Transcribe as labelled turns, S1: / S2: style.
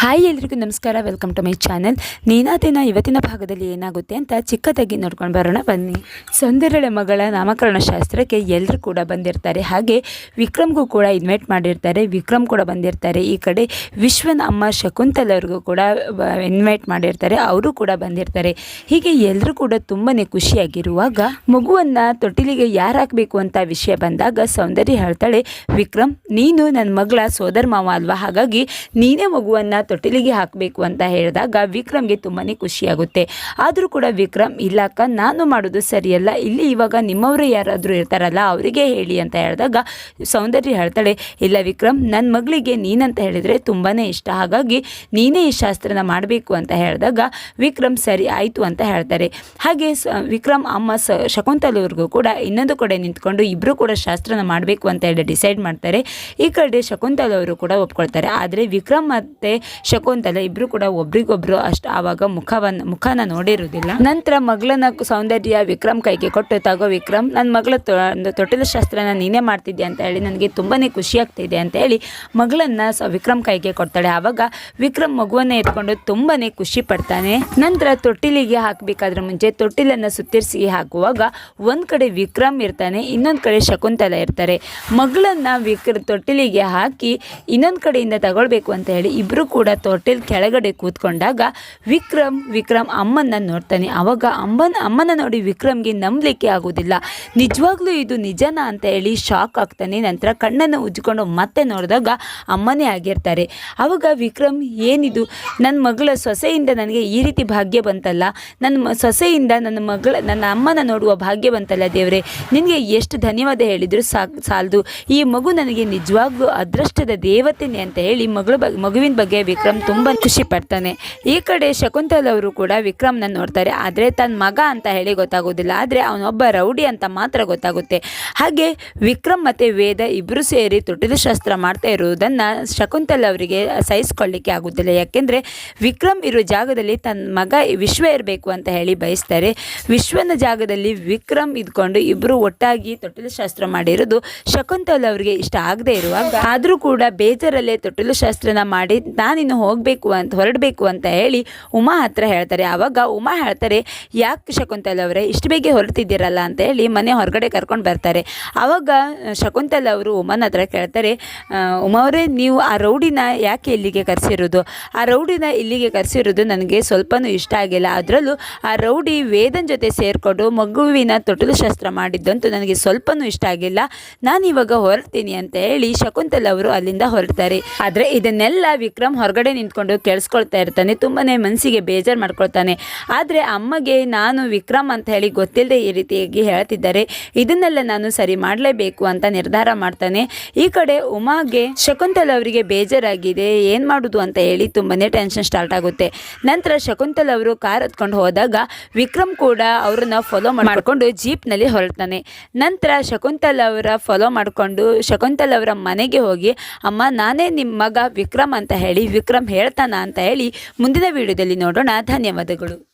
S1: Hi ಎಲ್ರಿಗೂ ನಮಸ್ಕಾರ welcome to my channel ನೀನಾ ದಿನ ಇವತ್ತಿನ ಭಾಗದಲ್ಲಿ ಏನಾಗುತ್ತೆ ಅಂತ ಚಿಕ್ಕದಾಗಿ ನೋಡ್ಕೊಂಡು ಬರೋಣ, ಬನ್ನಿ. ಸೌಂದರ್ಯಳ ಮಗಳ ನಾಮಕರಣ ಶಾಸ್ತ್ರಕ್ಕೆ ಎಲ್ಲರೂ ಕೂಡ ಬಂದಿರ್ತಾರೆ. ಹಾಗೆ ವಿಕ್ರಮ್ಗೂ ಕೂಡ ಇನ್ವೈಟ್ ಮಾಡಿರ್ತಾರೆ. ವಿಕ್ರಮ್ ಕೂಡ ಬಂದಿರ್ತಾರೆ. ಈ ಕಡೆ ವಿಶ್ವನ ಅಮ್ಮ ಶಕುಂತಲವ್ರಿಗೂ ಕೂಡ ಇನ್ವೈಟ್ ಮಾಡಿರ್ತಾರೆ. ಅವರು ಕೂಡ ಬಂದಿರ್ತಾರೆ. ಹೀಗೆ ಎಲ್ಲರೂ ಕೂಡ ತುಂಬಾ ಖುಷಿಯಾಗಿರುವಾಗ ಮಗುವನ್ನು ತೊಟ್ಟಿಲಿಗೆ ಯಾರು ಹಾಕಬೇಕು ಅಂತ ವಿಷಯ ಬಂದಾಗ ಸೌಂದರ್ಯ ಹೇಳ್ತಾಳೆ, ವಿಕ್ರಮ್, ನೀನು ನನ್ನ ಮಗಳ ಸೋದರ ಮಾವ ಅಲ್ವಾ? ಹಾಗಾಗಿ ನೀನೇ ಮಗುವನ್ನು ತೊಟ್ಟಿಲಿಗೆ ಹಾಕಬೇಕು ಅಂತ ಹೇಳಿದಾಗ ವಿಕ್ರಮ್ಗೆ ತುಂಬಾ ಖುಷಿಯಾಗುತ್ತೆ. ಆದರೂ ಕೂಡ ವಿಕ್ರಮ್ ಇಲ್ಲಕ್ಕ ನಾನು ಮಾಡೋದು ಸರಿಯಲ್ಲ, ಇಲ್ಲಿ ಇವಾಗ ನಿಮ್ಮವರು ಯಾರಾದರೂ ಇರ್ತಾರಲ್ಲ, ಅವರಿಗೆ ಹೇಳಿ ಅಂತ ಹೇಳಿದಾಗ ಸೌಂದರ್ಯ ಹೇಳ್ತಾಳೆ, ಇಲ್ಲ ವಿಕ್ರಮ್ ನನ್ನ ಮಗಳಿಗೆ ನೀನಂತ ಹೇಳಿದರೆ ತುಂಬಾ ಇಷ್ಟ, ಹಾಗಾಗಿ ನೀನೇ ಈ ಶಾಸ್ತ್ರನ ಮಾಡಬೇಕು ಅಂತ ಹೇಳಿದಾಗ ವಿಕ್ರಮ್, ಸರಿ ಆಯಿತು ಅಂತ ಹೇಳ್ತಾರೆ. ಹಾಗೆ ವಿಕ್ರಮ್, ಅಮ್ಮ, ಸ ಶಕುಂತಲವ್ರಿಗೂ ಕೂಡ ಇನ್ನೊಂದು ಕಡೆ ನಿಂತ್ಕೊಂಡು ಇಬ್ಬರು ಕೂಡ ಶಾಸ್ತ್ರನ ಮಾಡಬೇಕು ಅಂತ ಹೇಳಿ ಡಿಸೈಡ್ ಮಾಡ್ತಾರೆ. ಈ ಕಡೆ ಶಕುಂತಲವರು ಕೂಡ ಒಪ್ಕೊಳ್ತಾರೆ. ಆದರೆ ವಿಕ್ರಮ್ ಮತ್ತು ಶಕುಂತಲ ಇಬ್ಬರು ಕೂಡ ಒಬ್ರಿಗೊಬ್ರು ಅಷ್ಟು ಆವಾಗ ಮುಖವನ್ನು ಮುಖನ ನೋಡಿರೋದಿಲ್ಲ ನಂತರ ಮಗಳನ್ನ ಸೌಂದರ್ಯ ವಿಕ್ರಮ್ ಕೈಗೆ ಕೊಟ್ಟು, ತಗೋ ವಿಕ್ರಮ್ ನನ್ನ ಮಗಳ ತೊಟ್ಟಿಲ ಶಾಸ್ತ್ರನ ನೀನೇ ಮಾಡ್ತಿದ್ಯಾ? ಅಂತ ಹೇಳಿ ನನಗೆ ತುಂಬಾ ಖುಷಿ ಆಗ್ತಿದೆ ಅಂತ ಹೇಳಿ ಮಗಳನ್ನ ವಿಕ್ರಮ್ ಕೈಗೆ ಕೊಡ್ತಾಳೆ. ಆವಾಗ ವಿಕ್ರಮ್ ಮಗುವನ್ನ ಎತ್ಕೊಂಡು ತುಂಬಾ ಖುಷಿ ಪಡ್ತಾನೆ. ನಂತರ ತೊಟ್ಟಿಲಿಗೆ ಹಾಕಬೇಕಾದ್ರೆ ಮುಂಚೆ ತೊಟ್ಟಿಲನ್ನು ಸುತ್ತಿರಿಸಿ ಹಾಕುವಾಗ ಒಂದು ಕಡೆ ವಿಕ್ರಮ್ ಇರ್ತಾನೆ, ಇನ್ನೊಂದು ಕಡೆ ಶಕುಂತಲ ಇರ್ತಾರೆ. ಮಗಳನ್ನ ವಿಕ್ರ, ತೊಟ್ಟಿಲಿಗೆ ಹಾಕಿ ಇನ್ನೊಂದು ಕಡೆಯಿಂದ ತಗೊಳ್ಬೇಕು ಅಂತ ಹೇಳಿ ಇಬ್ಬರು ಕೂಡ ತೊಟ್ಟಿಲ್ ಕೆಳಗಡೆ ಕೂತ್ಕೊಂಡಾಗ ವಿಕ್ರಮ್ ವಿಕ್ರಮ್ ಅಮ್ಮನ್ನ ನೋಡ್ತಾನೆ. ಆವಾಗ ಅಮ್ಮನ ಅಮ್ಮನ ನೋಡಿ ವಿಕ್ರಮ್ಗೆ ನಂಬಲಿಕ್ಕೆ ಆಗೋದಿಲ್ಲ. ನಿಜವಾಗ್ಲೂ ಇದು ನಿಜನಾ ಅಂತ ಹೇಳಿ ಶಾಕ್ ಆಗ್ತಾನೆ. ನಂತರ ಕಣ್ಣನ್ನು ಉಜ್ಜಿಕೊಂಡು ಮತ್ತೆ ನೋಡಿದಾಗ ಅಮ್ಮನೇ ಆಗಿರ್ತಾರೆ. ಆವಾಗ ವಿಕ್ರಮ್, ಏನಿದು? ನನ್ನ ಮಗಳ ಸೊಸೆಯಿಂದ ನನಗೆ ಈ ರೀತಿ ಭಾಗ್ಯ ಬಂತಲ್ಲ. ನನ್ನ ಸೊಸೆಯಿಂದ ನನ್ನ ಮಗಳ, ನನ್ನ ಅಮ್ಮನ ನೋಡುವ ಭಾಗ್ಯ ಬಂತಲ್ಲ ದೇವರೇ. ನಿನಗೆ ಎಷ್ಟು ಧನ್ಯವಾದ ಹೇಳಿದ್ರು ಸಾಲದು. ಈ ಮಗು ನನಗೆ ನಿಜವಾಗ್ಲೂ ಅದೃಷ್ಟದ ದೇವತೆನೆ ಅಂತ ಹೇಳಿ ಮಗಳ ಬಗ್ಗೆ ಮಗುವಿನ ಬಗ್ಗೆ ವಿಕ್ರಮ್ ತುಂಬ ಖುಷಿ ಪಡ್ತಾನೆ. ಈ ಕಡೆ ಶಕುಂತಲ್ ಅವರು ಕೂಡ ವಿಕ್ರಮ್ನ ನೋಡ್ತಾರೆ. ಆದರೆ ತನ್ನ ಮಗ ಅಂತ ಹೇಳಿ ಗೊತ್ತಾಗೋದಿಲ್ಲ. ಆದರೆ ಅವನೊಬ್ಬ ರೌಡಿ ಅಂತ ಮಾತ್ರ ಗೊತ್ತಾಗುತ್ತೆ. ಹಾಗೆ ವಿಕ್ರಮ್ ಮತ್ತು ವೇದ ಇಬ್ಬರು ಸೇರಿ ತೊಟ್ಟಿಲು ಶಾಸ್ತ್ರ ಮಾಡ್ತಾ ಇರುವುದನ್ನು ಶಕುಂತಲ್ ಅವರಿಗೆ ಸಹಿಸ್ಕೊಳ್ಳಿಕ್ಕೆ ಆಗೋದಿಲ್ಲ. ಯಾಕೆಂದರೆ ವಿಕ್ರಮ್ ಇರೋ ಜಾಗದಲ್ಲಿ ತನ್ನ ಮಗ ವಿಶ್ವ ಇರಬೇಕು ಅಂತ ಹೇಳಿ ಬಯಸ್ತಾರೆ. ವಿಶ್ವನ ಜಾಗದಲ್ಲಿ ವಿಕ್ರಮ್ ಇದ್ಕೊಂಡು ಇಬ್ಬರು ಒಟ್ಟಾಗಿ ತೊಟ್ಟಿಲು ಶಾಸ್ತ್ರ ಮಾಡಿರೋದು ಶಕುಂತಲ್ ಅವರಿಗೆ ಇಷ್ಟ ಆಗದೆ ಇರುವಾಗ ಆದರೂ ಕೂಡ ಬೇಜಾರಲ್ಲೇ ತೊಟ್ಟಿಲು ಶಾಸ್ತ್ರನ ಮಾಡಿ ನಾನಿನ್ನು ಹೋಗಬೇಕು ಅಂತ, ಹೊರಡಬೇಕು ಅಂತ ಹೇಳಿ ಉಮಾ ಹತ್ರ ಹೇಳ್ತಾರೆ. ಆವಾಗ ಉಮಾ ಹೇಳ್ತಾರೆ, ಯಾಕೆ ಶಕುಂತಲ್ ಅವರೇ, ಇಷ್ಟು ಬೇಗ ಹೊರಡ್ತಿದ್ದೀರಲ್ಲ ಅಂತ ಹೇಳಿ ಮನೆ ಹೊರಗಡೆ ಕರ್ಕೊಂಡು ಬರ್ತಾರೆ. ಆವಾಗ ಶಕುಂತಲ ಅವರು ಉಮನ ಹತ್ರ ಕೇಳ್ತಾರೆ ಉಮಾ ಅವರೇ, ನೀವು ಆ ರೌಡಿನ ಯಾಕೆ ಇಲ್ಲಿಗೆ ಕರೆಸಿರೋದು? ಆ ರೌಡಿನ ಇಲ್ಲಿಗೆ ಕರೆಸಿರೋದು ನನಗೆ ಸ್ವಲ್ಪನೂ ಇಷ್ಟ ಆಗಿಲ್ಲ. ಅದರಲ್ಲೂ ಆ ರೌಡಿ ವೇದನ್ ಜೊತೆ ಸೇರಿಕೊಂಡು ಮಗುವಿನ ತೊಟಲು ಶಸ್ತ್ರ ಮಾಡಿದ್ದಂತೂ ನನಗೆ ಸ್ವಲ್ಪನೂ ಇಷ್ಟ ಆಗಿಲ್ಲ. ನಾನು ಇವಾಗ ಹೊರಡ್ತೀನಿ ಅಂತ ಹೇಳಿ ಶಕುಂತಲ್ ಅವರು ಅಲ್ಲಿಂದ ಹೊರಡ್ತಾರೆ. ಆದರೆ ಇದನ್ನೆಲ್ಲ ವಿಕ್ರಮ್ ಹೊರಗಡೆ ನಿಂತ್ಕೊಂಡು ಕೇಳಿಸ್ಕೊಳ್ತಾ ಇರ್ತಾನೆ, ತುಂಬನೇ ಮನಸ್ಸಿಗೆ ಬೇಜಾರು ಮಾಡ್ಕೊಳ್ತಾನೆ. ಆದರೆ ಅಮ್ಮಗೆ ನಾನು ವಿಕ್ರಮ್ ಅಂತ ಹೇಳಿ ಗೊತ್ತಿಲ್ಲದೆ ಈ ರೀತಿಯಾಗಿ ಹೇಳ್ತಿದ್ದಾರೆ. ಇದನ್ನೆಲ್ಲ ನಾನು ಸರಿ ಮಾಡಲೇಬೇಕು ಅಂತ ನಿರ್ಧಾರ ಮಾಡ್ತಾನೆ. ಈ ಕಡೆ ಉಮಾಗೆ, ಶಕುಂತಲ್ ಅವರಿಗೆ ಬೇಜಾರಾಗಿದೆ, ಏನು ಮಾಡೋದು ಅಂತ ಹೇಳಿ ತುಂಬನೇ ಟೆನ್ಷನ್ ಸ್ಟಾರ್ಟ್ ಆಗುತ್ತೆ. ನಂತರ ಶಕುಂತಲ್ ಅವರು ಕಾರ್ ಹತ್ಕೊಂಡು ಹೋದಾಗ ವಿಕ್ರಮ್ ಕೂಡ ಅವ್ರನ್ನ ಫಾಲೋ ಮಾಡಿಕೊಂಡು ಜೀಪ್ನಲ್ಲಿ ಹೊರಡ್ತಾನೆ. ನಂತರ ಶಕುಂತಲ್ ಅವರ ಫಾಲೋ ಮಾಡಿಕೊಂಡು ಶಕುಂತಲ್ ಅವರ ಮನೆಗೆ ಹೋಗಿ, ಅಮ್ಮ, ನಾನೇ ನಿಮ್ಮ ಮಗ ವಿಕ್ರಮ್ ಅಂತ ಹೇಳಿ ವಿಕ್ರಮ್ ಹೇಳ್ತಾನ ಅಂತ ಹೇಳಿ ಮುಂದಿನ ವಿಡಿಯೋದಲ್ಲಿ ನೋಡೋಣ. ಧನ್ಯವಾದಗಳು.